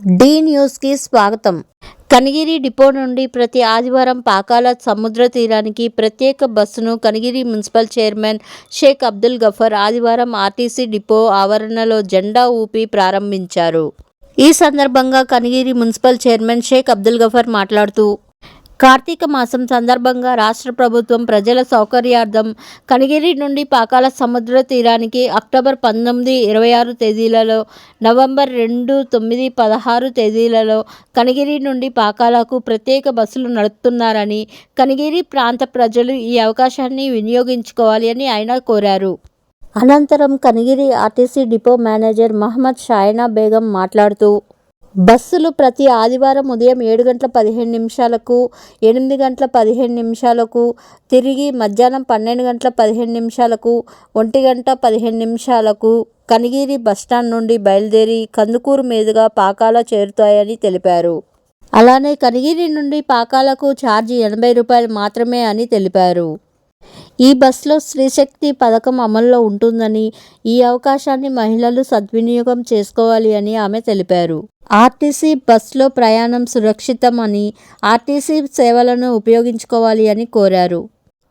D న్యూస్కి స్వాగతం. Kanigiri depot నుండి ప్రతి ఆదివారం పాకాల సముద్ర తీరానికి ప్రత్యేక బస్సును కనిగిరి మున్సిపల్ చైర్మన్ షేక్ అబ్దుల్ గఫర్ ఆదివారం ఆర్టీసీ డిపో ఆవరణలో జెండా ఊపి ప్రారంభించారు. ఈ సందర్భంగా కనిగిరి మున్సిపల్ చైర్మన్ షేక్ అబ్దుల్ గఫర్ మాట్లాడుతూ కార్తీక మాసం సందర్భంగా రాష్ట్ర ప్రభుత్వం ప్రజల సౌకర్యార్థం కనిగిరి నుండి పాకాల సముద్ర తీరానికి అక్టోబర్ పంతొమ్మిది ఇరవై ఆరు తేదీలలో నవంబర్ రెండు తొమ్మిది పదహారు తేదీలలో కనిగిరి నుండి పాకాలకు ప్రత్యేక బస్సులు నడుపుతున్నారని కనిగిరి ప్రాంత ప్రజలు ఈ అవకాశాన్ని వినియోగించుకోవాలి అని ఆయన కోరారు. అనంతరం Kanigiri RTC depot manager Mohammed Shayana Begum మాట్లాడుతూ బస్సులు ప్రతి ఆదివారం ఉదయం ఏడు గంటల పదిహేను నిమిషాలకు ఎనిమిది గంటల పదిహేను నిమిషాలకు తిరిగి మధ్యాహ్నం పన్నెండు గంటల పదిహేను నిమిషాలకు ఒంటి గంట పదిహేను నిమిషాలకు కనిగిరి బస్టాండ్ నుండి బయలుదేరి కందుకూరు మీదుగా పాకాల చేరుతాయని తెలిపారు. అలానే కనిగిరి నుండి పాకాలకు ఛార్జీ ఎనభై రూపాయలు మాత్రమే అని తెలిపారు. ఈ బస్సులో స్త్రీశక్తి పథకం అమల్లో ఉంటుందని ఈ అవకాశాన్ని మహిళలు సద్వినియోగం చేసుకోవాలి అని ఆమె తెలిపారు. ఆర్టీసీ బస్సులో ప్రయాణం సురక్షితం అని ఆర్టీసీ సేవలను ఉపయోగించుకోవాలి అని కోరారు.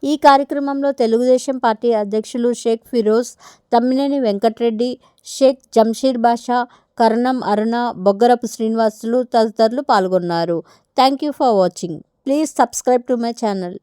ఈ కార్యక్రమంలో తెలుగుదేశం పార్టీ అధ్యక్షులు షేక్ ఫిరోజ్ తమ్మినేని వెంకటరెడ్డి షేక్ జంషీర్ బాషా కరణం అరుణ బొగ్గరపు శ్రీనివాసులు తదితరులు పాల్గొన్నారు. Thank you for watching. Please subscribe to my channel.